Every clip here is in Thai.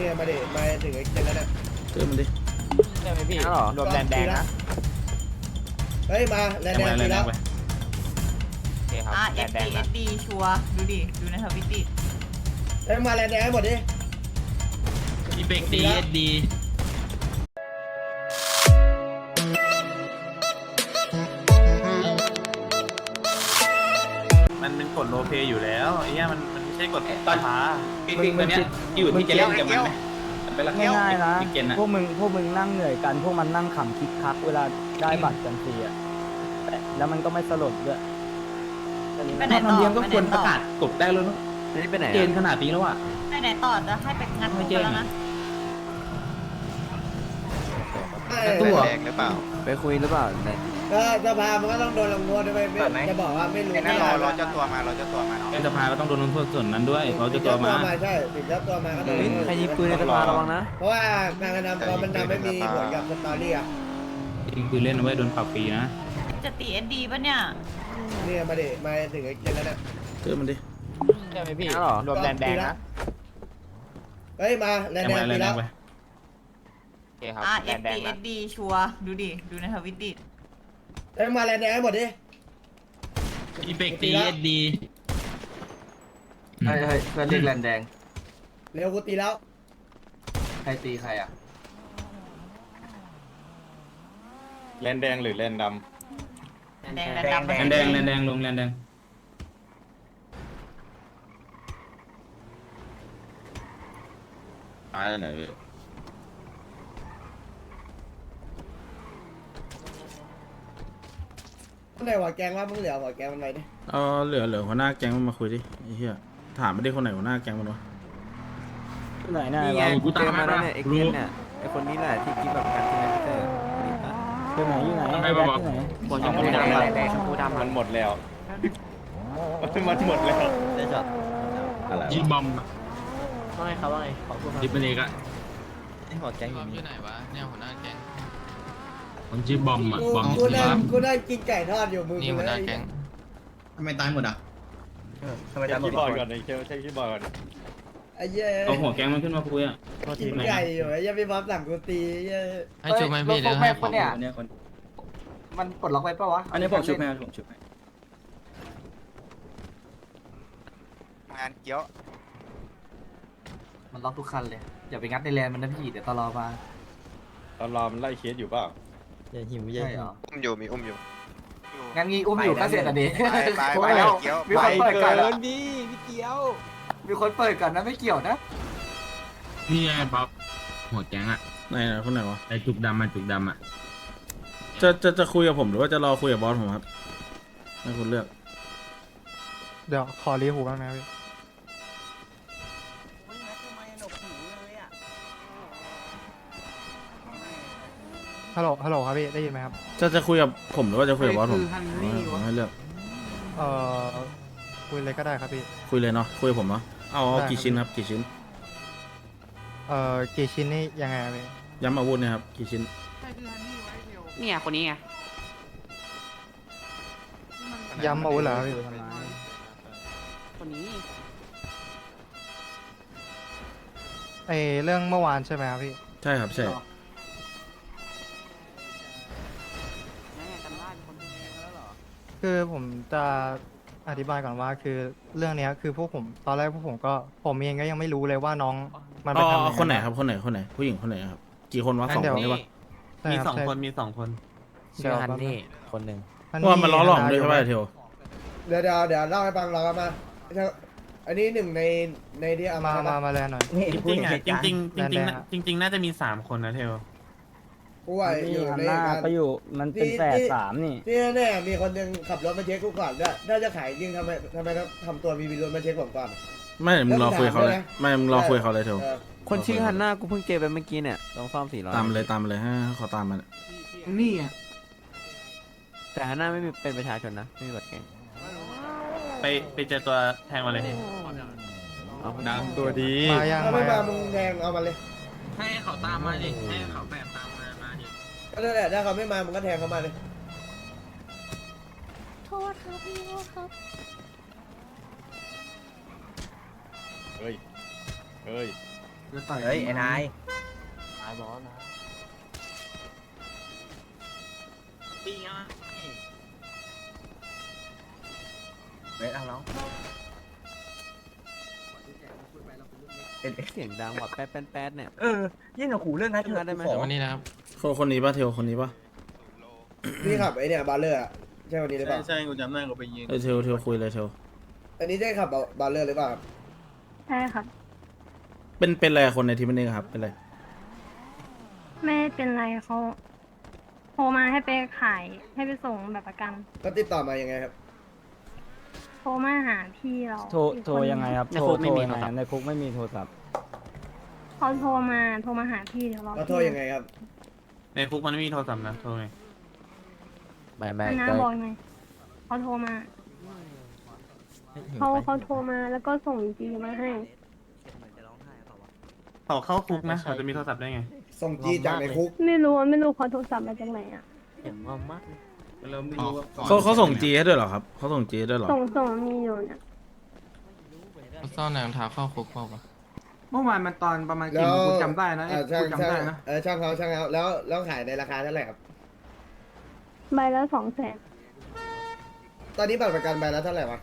นี่มาดิมาถึงไอ้เจนแล้วเนี่ยเติมมันดิใช่ไหมพี่งั้นเหรอรวมแดงแดงนะเฮ้ยมาแลนแรงแดงแรงทีแรแล้งวไปโอเคครับอะ แดง SD แดงนะ SD ชัวร์ดูดิ ดูในทวิตดิเฮ้ยมาแลนแดงให้หมดดิ อีเบกดีเอสดีมันเป็นกฎโลเพอยู่แล้วไอ้เนี้ยมันมันไม่ใช่กฎตอนท้าปิงปิงตัวเนี้ยอยู่ที่จะเล่นกับมันไหมเป็นละง่ายๆนะปิงเกนนะพวกมึงพวกมึงนั่งเหนื่อยกัน พวกมันนั่งขำคิกคักเวลาได้บัตรกันฟรีอะแต่แล้วมันก็ไม่สลดด้วยไปไหนถ้าต่อทำเนียมก็ไปควรไหนปต่ระอกาศกดได้แล้วเนอะนี่ไปไหนเกณฑ์ขนาดนี้แล้วอะ ไปไหนต่อจะให้ไปงัดไม่คุกแจ้งแล้วนะตัวแดงหรือเปล่า ไปคุยหรือเปล่า ก็สภามันก็ต้องโดนลงโทษด้วยไม่จะบอกว่าไม่รู้ไอ้นั่นไม่รอได้รอเจ้าตัวมารอเจ้าตัวมาเนาะเป็นสภาก็ต้องโดนลงโทษส่วนนั้นด้วยเขาจะตัวมาใช่ติดเจ้าตัวมาก็โดนใครยิงปืนในสภาระวังนะ เพราะว่าการกระทำความมันทำไม่มีผลกับสตอรี่อะจริงคือเล่นเอาไว้โดนปรับฟรีนะ จะตี SD ป่ะเนี่ยนี่มาดิมาถึงไอ้เจนแล้วเนี่ยเติมมันดิใช่ไหมพี่งั้นเหรอรวมแดงแดงนะเฮ้ยมาแลนแรงแดงแรงทีแรแล้งวไปโอเคครับอะแดงแด SD งนะ SD ชัวร์ดูดิดูในทวิตดิ เฮ้ยมาแลนแดงให้หมดดิ อีเบกดีเอสดีเฮ้ยเฮ้ยเพื่อนเรียกแลนแดง เร็วกูตีแล้ว ใครตีใครอะ แลนแดงหรือแลนดแดงแดแดงงแดแรงแดงแรงแดงลงแรงแดงำตายไหนค ไหนหัวแกงว่ามึงเหลือหัวแกงมันไหนดิเออเหลือเหลือหัวหน้าแก๊งมันมาคุยดิไอ้เหี้ยถามไม่ได้คนไหนหัวหน้าแก๊งมันวะไหนน่ะนี่ไงกูตามมาแล้วเนี่ยไอ้เกนเนี่ยไอ้คนนี้แหละที่กินแบบกันใช่ไหมพี่เตอร์นี่ปะอยู่ไหนอยู่ไหนไม่ไอ้บอกแบ็คอยู่ไหนคนชมพูดำอะแดงชมพูดำมัอะนหมดแล้ว มันหมดแล้ว ได้ช็อตอะไรยิงบอมว่าไงครับว่าไงขอพูดมาดิบเป็นเอกอะไอ้หัวแก๊งอยู่นี่ มันชื่อบอมอะกูบอมกูนั่งกูนั่งกินไก่ทอดอยู่มือกูเลยทำไมตายหมดอะทำไมเช็คจำหมคีดย์บอร์ดก่อนไอ้เชลเช็คคีย์บอร์ดก่อนไอ้เหี้ยเอาหัวแก๊งมันขึ้นมาคุยอะกินไก่อยู่ไอ้เหี้ยพี่บ๊อบสั่งกูตีไอ้เหี้ยให้ชุบไหมพี่หรือให้ผมเนี่ยอันเนี้ยคนมันปลดล็อกไว้ปะวะอันนี้ผมชุบไหมผมชุบไหมงานเกี้ยวมันล็อกทุกคันเลย อย่าไปงัดในแลนมันนะพี่ เดี๋ยวตลอมาตอนรอมันไล่เคสอยู่เปล่า อย่าหิวใช่เหรออุ้มอยู่มีอุ้มอยู่งั้นงี้อุ้มอยู่ก็เสร็จอะดิไปไปโอ้ไปยแล้วเกี้ยวมีไปคนเปิดก่อนเกิอะนดิพี่เกียว มีคนเปิดก่อนนะไม่เกี่ยวนะ นี่ไงบ๊อบหัวแก๊งอะไหนไหนคนไหนวะไอจุกดำอะจุกดำอะจะจะจะคุยกับผมหรือว่าจะรอคุยกับบอสผมครับให้คุณเลือก เดี๋ยวขอรีหูบ้างนะพี่ ฮัลโหล ฮัลโหลครับพี่ ได้ยินไหมครับ จะจะคุยกับผมหรือว่าจะคุยกับบอสผมผมให้เลือกเอ่อ คุยเลยก็ได้ครับพี่ คุยเลยเนาะ คุยกับผมเนาะ เอาเอาได้กี่ชิ้นครับกี่ชิ้น เอ่อ กี่ชิ้นนี่ยังไงครับพี่ ย้ำอาวุธเนะครับกี่ชิ้น เนี่ยคนนี้ไง ย้ำอาวุธเหรอครับพี่ คนนี้ ไอเรื่องเมื่อวานใช่ไหมครับพี่ ใช่ครับใช่นั่นไคือผมจะอธิบายก่อนว่าคือเรื่องเนี้ยคือพวกผมตอนแรกพวกผมก็ผมเองก็ยังไม่รู้เลยว่าน้องมันไปอ๋อทำอย่างคนไหนครับคนไหนคนไหน ผู้หญิงคนไหนครับ กี่คนวะสองคนใช่ปะใช่รับใช่มีสองคนชื่อฮันนี่คนหนึ่งฮัเพราะว่ามันล้อหลอกด้วยใช่ปะไอ้เทวเดี๋ยวเดี๋ยวเดี๋ยวเล่าให้ฟังเรากันมาอันนี้หนึ่งในในที่เอามามามามาแลนหน่อย จริงๆอะจริงๆจริงๆแดงๆน่ะอะจริง ๆ น่าจะมีสามคนนะเทล กูว่าอนี่ยู่ฮันในหน้าการก็อยู่มันเป็นแฝดสามนี่ ที่แน่ๆมีคนหนึงขับรถมาเช็คกูก่อนด้วยถ้าจะขายจริงทำไมทำไมต้องทำตัวมีวิรุธมาเช็คผมก่อน ไม่มึงรอคุยกับเขาเลยแล้วมึงถามด้วยนะไม่มึงรอคุยกับเขาเลยเทวเออคนชื่อฮันน่ากูเพิ่งเจอไปเมื่อกี้เนี่ยต้องซ่อมสี่ร้อยตามมาเลยตามมาเลยให้ให้เขาตามมานี่ไงแต่ฮันน่าไม่มีเป็นประชาชนนะไม่มีบัตรแกงไปไปเจอตัวแทงมาเลยดังตัวดี มายังถ้าไม่มามายังมึงแทงเอามาเลยให้เขาตามมาดิให้เขาแบบตามมามาดิ ก็นั่นแหละถ้าเขาไม่มามึงก็แทงเขามาเลยโทษครับพี่โทษครับ เฮ้ย เฮ้ย เฮ้ย ไอ้นาย นายบอสนะเวทเอาน้องเสียงดังว่ะแป๊ดแป๊ดแป๊ดเนี่ย เออ ยิ่งกับขู่เรื่องนั้นเถอะได้ไหม วันนี้นะครับ คนคนนี้ป่ะเทลคนนี้ป่ะพี่ขับไอเนี่ยบาร์เลอร์อะใช่วันนี้หรือเปใช่ล่าใช่กูจำได้กูไปยิงเออเทลเทลคุยเลยเทลอันนี้ได้ขับบาร์เลอร์หรือเปล่าครับใช่ค่ะเป็นเป็นอะไรกับคนในทีมนี้ครับเป็นอะไรไม่เป็นไรเขาโทรมาให้ไปขายให้ไปส่งแบบประกันก็ติดต่อมายังไงครับโทรมาหาพี่เราโทรอีกโทรคนยังไงครับในโทรคุกไม่โทรมียังไงโทรศัพท์ ในคุกไม่มีโทรศัพท์ เขาโทรมาโทรมาหาพี่เดี๋ยวรอเราโทษยังไงครับ ในคุกมันไม่มีโทรศัพท์นะโทรไงไม่ไม่อันน้าก็บอกหน่อยเขาโทรมาเขาเขาโทรมาแล้วก็ส่งจีมาให้เขาเข้าคุกนะเขาจะมีโทรศัพท์ได้ไงส่งจีจากในคุกไม่รู้อะไม่รู้เขาโทรศัพท์มาจากไหนอะเราไม่รู้ว่าเขาเขาส่งจีให้ด้วยเหรอครับเขาส่งจีให้ด้วยเหรอส่งส่งมีอยู่เนี่ยซ่อนแนวเท้าเข้าคุกเปล่าปะ เมื่อวานมันตอนประมาณแล้วกี่โมงกูจำได้นะอ่าช่างกูจำช่างได้นะเออช่างเขาช่างเขาแล้วแล้วขายในราคาเท่าไหร่ครับ ใบละสองแสนตอนนี้บัตรประกันใบละเท่าไหร่วะ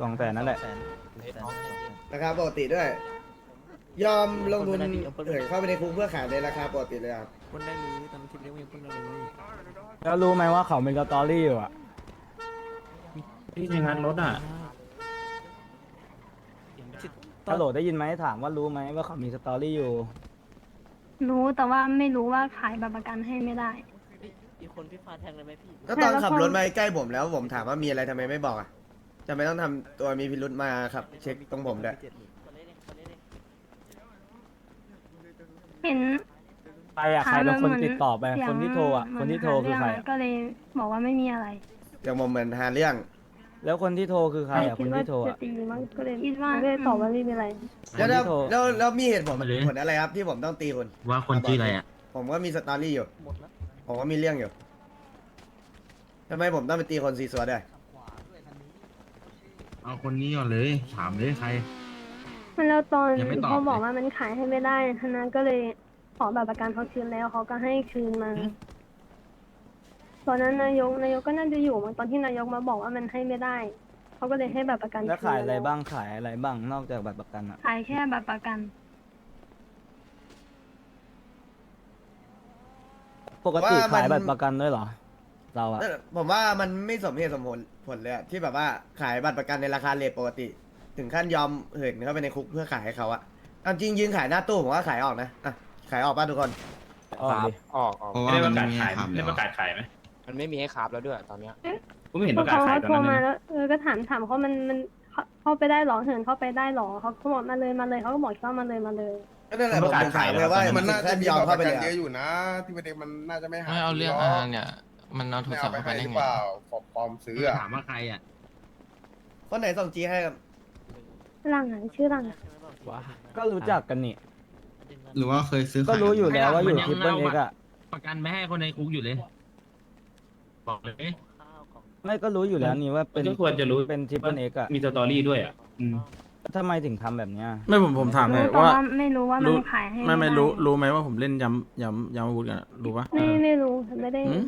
สองแสนนั่นแหละ ราคาปกติด้วย ยอมลงทุนเถื่อนเข้าไปในคุกเพื่อขายในราคาปกติเลยครับคนได้รู้ตอนคลิปนี้ยังคนได้รู้แล้วรู้ไหมว่าเขาเป็นสตอรี่อยู่อะ ที่ในงานรถอะ ฮัลโหลได้ยินไหมถามว่ารู้ไหมว่าเขามีสตอรี่อยู่ รู้แต่ว่าไม่รู้ว่าขายแบบประกันให้ไม่ได้ก็ตอนขับรถมาใกล้ผมแล้วผมถามว่ามีอะไรทำไมไม่บอกอะจะไม่ต้องทำตัวมีพิรุธมาครับ เช็คตรงผมด้วยเห็นใครอะใครเป็นคนติดต่อไปเสียงคนที่โทรอะเหมืคนที่โทรคือใครหาเงอะก็เลยบอกว่าไม่มีอะไรเดี๋ยวผมเหมือนหาเรื่อง แล้วคนที่โทรคือใครอะคิคดนว่าที่โทรจะอะ ตีมั้งก็เลยคิดว่าก็เลยตอบว่าไม่มีอะไร แล้วแล้วคนที่โทรแล้วแล้วมีเหตุผลผลอะไรครับที่ผมต้องตีคุณ ว่าคนชื่ออะไรอะ ผมก็มีสตอรี่อยู่ ผมก็มีเรื่องอยู่ทำไมผมต้องไปตีคนซีซัวด้วยเอาคนนี้ก่อนเลย ถามเลยใครแล้วตอนยังไม่ตอบ เขาบอกเลยว่ามันขายให้ไม่ได้ทนายก็เลยขอแบบประกันเขาคืนแล้วเขาก็ให้คืนมาต อนนั้นนายกนายกก็น่าจะอยู่มั้งตอนที่นายกมาบอกว่ามันให้ไม่ได้เขาก็เลยให้แบบประกันแล้วคืนขายอะไรมบ้างขายอะไรบ้างนอกจากบัตรประกันอะขายแค่แบบประกัน ปกติขายบัตรประกันด้วยเหรอ เราอะนั่นแหละผมว่ามันไม่สมเหตุสมผลผลเลยอะที่แบบว่าขายบัตรประกันในราคาเลทปกติ ถึงขั้นยอมเหินเข้าไปในคุกเพื่อขายให้เขาอะเอาจริงยืนขายหน้าตู้ผมว่าขายออกนะอะขายออกป่ะทุกคน ออกดิออกออกไม่ได้ประกาศขายไม่ได้ประกาศขายไหม มันไม่มีให้ขับแล้วด้วยตอนเนี้ยกูไม่เห็นพปวกระกาศเขาขายเขาตอนโทรนั้นมาเลยแล้วเออก็ถามถามเขามันมันเข้าเข้าไปได้หรอเหินเข้าไปได้หรอเขาก็บอกมาเลยมาเลยเขาก็บอกว่ามาเลยมาเลย ก็นั่นแหละผมถึงถามเลยว่ามัมันนถึน่างจะขั้นมียอมบัตรเข้าปไประกัเลนยเยอะอะอยู่นะ ที่ประเด็นมันน่าจะไม่หาไม่เอาเรื่องอาเนี่ย มันเอาโทรไม่ศัเอาพท์ไปเข้าไปให้ได้หรือไง เปล่าขอปลอมซื้ออะ ถามว่าใครอะ คนไหนส่งจีให้ครับ หลังอะชื่อหลังอะก็รู้จักกันนี่ หรือว่าเคยซื้อก็รู้อยู่แล้วว่าอยู่มันยังทริปเปิลเอ็เล่ากบัตรอะประกันไม่ให้คนในคุกอยู่เลย บอกเลย ไม่ก็รู้อยู่แล้วนี่ว่าเป็นก็ควรจะรู้ เป็นทริปเปิลเอ็กอะมีสตอรี่ด้วยอะอืมทำไมถึงทำแบบเนี้ยไม่ผมผมถามหน่อยรู้แต่ว่าว่าไม่รู้ว่ามันรู้ขายให้ไม่ไม่ด้รู้รู้ไหมว่าผมเล่นย้ำย้ำย้ำอาวุธกันอะรู้ปะ ไม่ไม่รู้ไม่ได้อืม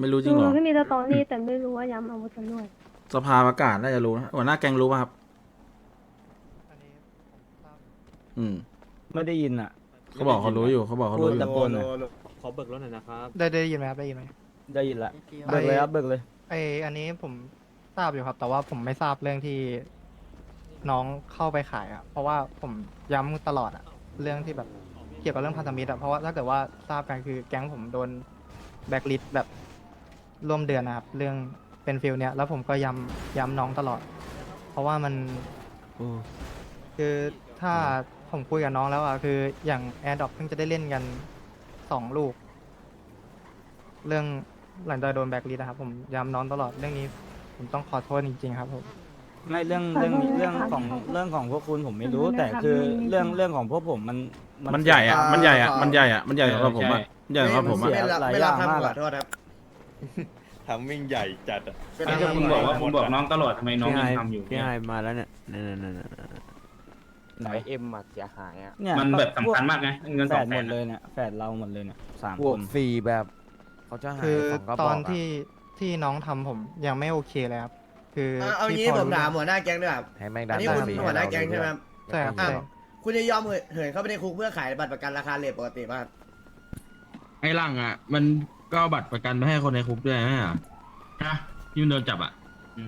ไม่รู้จริงเหรรู้อที่มีสตอรี่แต่ไม่รู้ว่าย้ำอาวุธกันด้วยสภาประกาศน่าจะรู้นะหัวหน้าแกงรู้ป่ะครับอันนี้ผมทราบอืมไม่ได้ยินอะเขาบอกเขารู้อยู่เขาบอกเขารู้อพูดยู่ตะโกนหน่อย ขอเบิกรถหน่อยนะครับ ได้ได้ยินไหมครับได้ยินไหม ได้ยินละเบิกเลยครับเบิกเลย ไออันนี้ผมทราบอยู่ครับ แต่ว่าผมไม่ทราบเรื่องที่น้องเข้าไปขายอะ เพราะว่าผมย้ำตลอดอะ เรื่องที่แบบเกี่ยวกับเรื่องพันธมิตรอะ เพราะว่าถ้าเกิดว่าทราบกันคือแก๊งผมโดนแบ็กลิสแบบร่วมเดือนนะครับ เรื่องเป็นฟิลเนี้ยแล้วผมก็ย้ำย้ำน้องตลอด เพราะว่ามัน คือถ้าผมคุยกับน้องแล้วอะคืออย่างแอร์ดอปเพิ่งจะได้เล่นกันสองลูก เรื่อง หลังจากโดนแบ็กลิสนะครับผมย้ำน้องตลอดเรื่องนี้ ผมต้องขอโทษจริงๆครับผม ไม่เรื่องขอเรื่องโทษเรื่องนะครับของขอโทษเรื่องของพวกคุณผมไม่รู้ ขอโทษแต่นะครับคือไม่ เรื่องไม่เรื่องของพวกผมมัน มันใหญ่อะ มันใหญ่อะอ่ามัมันใหญ่อะ มันใหญ่สำหรับผมอะใหญ่สำหรับผมเสีอะยไม่รับหลายไม่รับอย่างคำมากขออะโทษครับทำมิ่งใหญ่จัดอะไม่ใช่มึงบอกว่ามึงบอกน้องตลอดทำไมน้องพี่ยังไฮทำอยู่พี่เนี่ยไฮมาแล้วเนี่ยนั่นนั่นนั่นไหนเอ็มอะเสียหายอะเนี่ยมันแบบสำคัญมากไงเงินแฝสองดแสหมนดเลยเนี่ยแฝดเราหมดเลยเนี่ยสามบวคกนฟรีแบบ เขาจะหายคือสองกระบตออกนอะที่ที่น้องทำผมยังไม่โอเคเลยครับ คือเอาเอาที่งี้พอผมรู้ถามหัวหน้าแก๊งด้วยครับ ให้แม่งอัดันนนี้คุณฟรีหัวหน้าแก๊งใช่ไหมครับใช่ครับอะใช่คุณจะยอมเหินเหินเข้าไปในคุกเพื่อขายบัตรประกันราคาเลทปกติป่ะครับไอ้หลังอะ มันก็เอาบัตรประกันไปให้คนในคุกด้วยไหมอะนะที่มันโดนจับอะ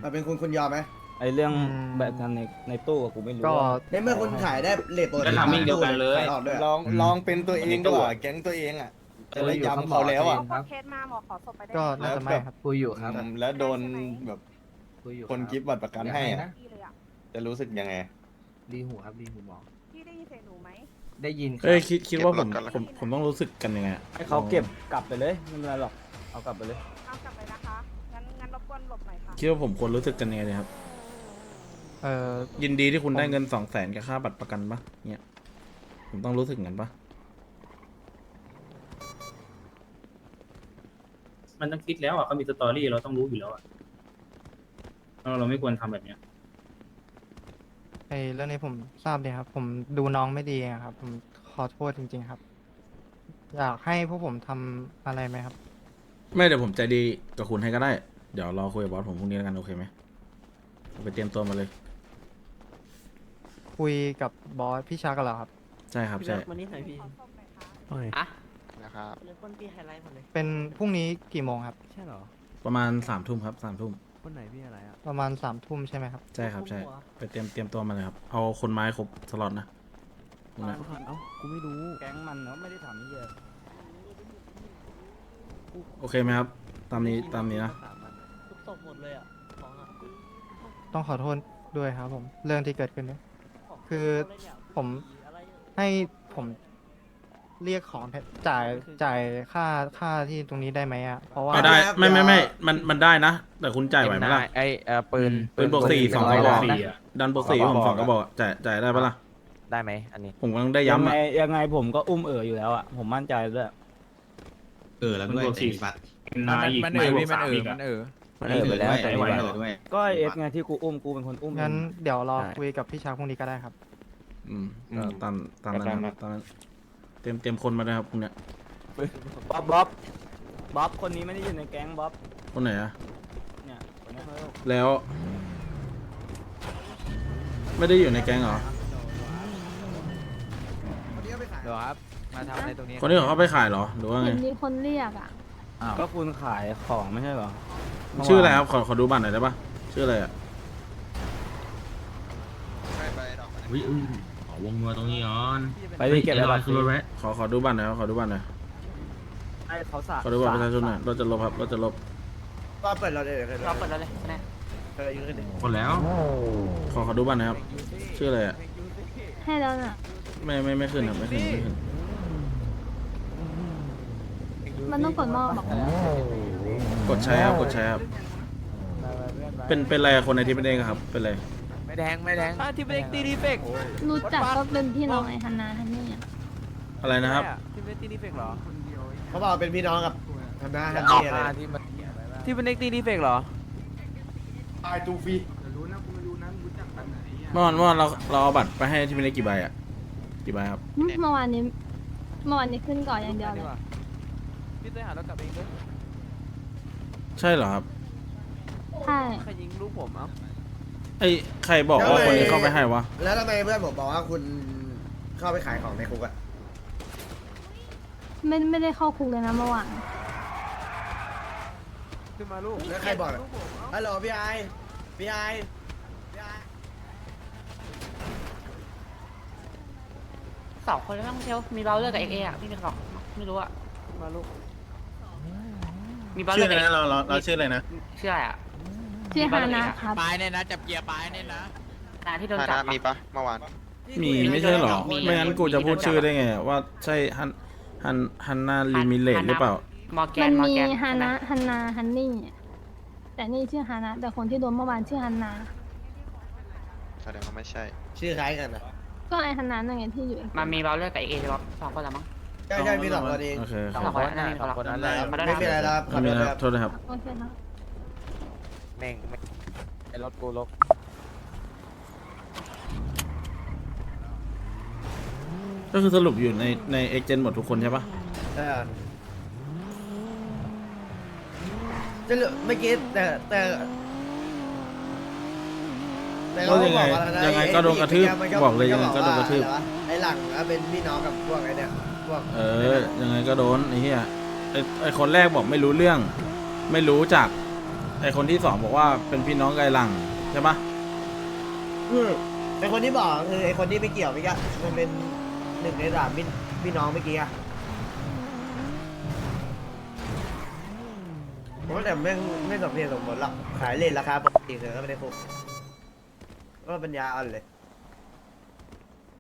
มาเป็นคุณคุณยอมไหมไอเรื่องแบบนั้นในในตู้อะกูไม่รู้ก็ ว่าในเมื่อคุณขายได้เลทปกติแล้วทำมิ่งเดียวกันเลย ขายออกด้วยลองลองเป็นตัวเองดีกว่าแก๊งตัวเองอะ จะได้ย้ำเขาแล้วอะเคสมาหมอขอศพไปได้ก็น่าจะไม่ครับคุยอยู่ครับอืมแล้วโดนแบบคุยอยู่คนกิฟต์บัตรประกันให้อะพี่เลยอะจะรู้สึกยังไง ดีหูครับดีหูหมอพี่ได้ยินเสียงหนูไหมได้ยินเอ้ยคิดคิดว่าผมผมผมต้องรู้สึกกันยังไงอะให้เขาเก็บกลับไปเลยไม่เป็นไรหรอกเอากลับไปเลยเอากลับไปนะคะงั้นงั้นรบกวนหลบหน่อยค่ะคิดว่าผมควรรู้สึกกันยังไงดีครับ เออยินดีที่คุณได้เงินสองแสนกับค่าบัตรประกันปะเนี่ยผมต้องรู้สึกงั้นปะ มันต้องคิดแล้วอะเขามีสตอรี่เราต้องรู้อยู่แล้วอะเราเราไม่ควรทำแบบเนี้ย ไอเรื่องนี้ผมทราบเลยครับ ผมดูน้องไม่ดีอะครับ ผมขอโทษจริง ๆครับ อยากให้พวกผมทำอะไรไหมครับ ไม่เดี๋ยวผมใจดีกับคุณให้ก็ได้ เดี๋ยวรอคุยกับบอสผมพรุ่งนี้แล้วกันโอเคไหมไปเตรียมตัวมาเลย คุยกับบอสพี่ชากันเหรอครับ ใช่ครับ ใช่ วันนี้ไหนพี่ขอศพหน่อยค่ะอะ นะครับเลยคนพี่ไฮไลท์หมดเลยเป็นพรุ่งนี้กี่โมงครับ ใช่เหรอ ประมาณสามทุ่มครับสามทุ่มคนไหนพี่อะไรอะ ประมาณสามทุ่มใช่ไหมครับ ใช่ครับใช่ไปเตรียมเตรียมตัวมาเลยครับเอาคนไม้ครบสล็อตนะคุณนะเอ้ากูไม่รู้ แก๊งมันเนาะไม่ได้ทำนี่เยอะโอเคไหมครับ ตามนี้ตามนี้นะทุกศพหมดเลยอะของอะต้องขอโทษด้วยครับผม เรื่องที่เกิดขึ้นเนี่ยคือผมให้ผม เรียกของแทนจ่ายจ่ายค่าค่าที่ตรงนี้ได้ไหมอะเพราะว่าเอาได้ไม่ไม่ไม่มันมันได้นะ แต่คุณจ่ายไหวไหมล่ะ ไอเอ่อปืนปืนบวกสี่สองกระร้ยบอก นะดันบวกสี่ผมสองกระบอกจ่ายจ่ายได้ปะล่ะ ได้ไหมอันนี้ ผมกำลังได้ยังย้ำไงอะยังไงผมก็อุ้มเอ๋ออยู่แล้วอะผมมั่นใจด้วย เออแล้วด้วยสี่นายอีกมันเออไบวพี่กมันสามเอออีกมัอะนเออมันเออไปแล้วแต่ไอ้ไม่ไหวไหวเออด้วย ก็ไอเอสไงที่กูอุ้มกูเป็นคนอุ้มงั้นเดี๋ยวรอได้ คุยกับพี่ชาพรุ่งนี้ก็ได้ครับ อืมก็ตามตามนั้นครับตามนั้น เตรียมเตรียมคนมาเลยครับพวกเนี้ยบ๊อบบ๊อบบ๊อบคนนี้ไม่ได้อยู่ในแก๊งบ๊อบคนไหนอะเนี่ยคนนี้เขาแล้ว ไม่ได้อยู่ในแก๊งเหรอคนนี้ก็ไปขายเดี๋ยวครับ มาทำอะไรตรงนี้คนที่เขาไปขายเหรอหรือว่าไงเห็นมีคนเรียกอะก็คุณขายของไม่ใช่เหรอชื่ออะไรครับขอขอดูบัตรหน่อยได้ปะชื่ออะไรอะอุ้ยอุ้ยขอ วงนัวตรงนี้ก่อนไปที่เก็บไอ้ไว้ลบัอยตรคือรถไว้ขอขอดูบัตรหน่อยครับขอดูบัตรหน่อยให้เขาสาขอดูบัตรประชาชนหน่อยเราจะลบครับเราจะลบก็เปิดเราเลยเดี๋ยวเราเปิดแล้วเลยแน่เออยืนขึ้นดิคนแล้ว ขอขอดูบัตรหน่อยครับ ชื่ออะไรอะให้แล้วน่ะไม่ไม่ไม่ขึ้นครับไม่ขึ้นไม่ขึ้นมันต้องกดหม้อบอกกดใช้ครับกดใช้ครับเป็นเป็นอะไรกับคนในที่เป็นเองครับเป็นอะไรไม่ แดงไม่แดงอะที่เป็นเอ็กตีดีเฟกรู้จักก็เป็นพี่น้องไอ้ฮันนาฮันนี่อะอะไรนะครับ ที่เป็นเอ็กตีดีเฟกเหรอเขาบอกเป็นพี่น้องกับทำหน้าฮันนี่อะไรที่มันที่เป็นเอ็กตีดีเฟกเหรอเดี๋ยวรู้นะกูไม่รู้นะรู้จักกันไหนอะเมื่อวานเมื่อวานเราเราเอาบัตรไปให้ที่เป็นเลขกี่ใบอะกี่ใบครับอืมเมื่อวานนี้เมื่อวานนี้ขึ้นก่อนอย่างเดียวเลยพี่เต้ยหาเรากลับเองด้วยใช่เหรอครับใช่ใครยิงลูกผมเอ้า ไอ้ใครบอกว่าคนนี้เข้าไปให้วะ แล้วทำไมเพื่อนผมบอกว่าคุณเข้าไปขายของในคุกอะไม่ไม่ได้เข้าคุกเลยนะเมื่อวานขึ้นมาลูกแล้วใครบอกอะฮัลโหลพี่ไอพี่ไอพี่ไอสองคนแล้วมั้งเทลมีเราเลือกกับเอ็กเออะพี่เป็นสองไม่รู้อะขึ้นมาลูกมีเราเลือกกับเราเราเราชื่ออะไรนะชื่ออะไรอะ ชื่อฮานะครับ ปลายเนี่ยนะจับเกียร์ปลายเนี่ยนะนาที่โดนจับอะมีปะเมื่อวานมีไม่ใช่เหรอมีไม่งั้นกูจะพูดชื่อได้ไง ว่าใช่ฮันฮันฮันนาลิมิเลตหรือเปล่า มอร์แกมันนมอร์มีแกนฮานะฮันนาฮันนี่ แต่นี่ชื่อฮานะ แต่คนที่โดนเมื่อวานชื่อฮันนา แสดงว่าไม่ใช่ ชื่อคล้ายกันนะก็ไอฮันนานั่นไงที่อยู่เองมันมีเราเลือกกับเอ็กเอใช่ปะสองคนละมั้ง ใช่ใช่มีสองคนเองโอเคสคอรังบคนนั่นมีคนละคนนั้นแหละมาด้วยไม่นะมีอะไรแล้วครับขอไม่โทมีษนะด้วยครับโทษนะครับ โอเคครับ แม่งไม่ไอ้รถกูลกก็คือสรุปอยู่ในในเอ็กเจนหมดทุกคนใช่ปะเออจะเหลือเมื่อกี้แต่แต่แต่ก็ยังไงเขาบอกว่าอะรนะยังไงอ้ก็โดนกระทืบมันบอกเลยมัยังไงก็โดนกระทืบว่าอไวไอ้หลังอะเป็นพี่น้องกับพวกไอ้เนี่ยพวกเออยังไงก็โดนไอ้เหี้ยไอ้ไอ้คนแรกบอกไม่รู้เรื่อง ไม่รู้จัก ไอคนที่สองบอกว่าเป็นพี่น้องไกหลังใช่ปะอืมไอคนที่บอกคือไอคนที่ไม่เกี่ยวเมื่อกี้มันเป็นหนึ่งในสามพี่พี่น้องเมื่อกี้อะผมว่าแต่ไม่ไม่สมเหตุสมผลหรอกขายเลนราคาปกติเถอะก็ไม่ได้คุกก็ปัญญาอ่อนเลย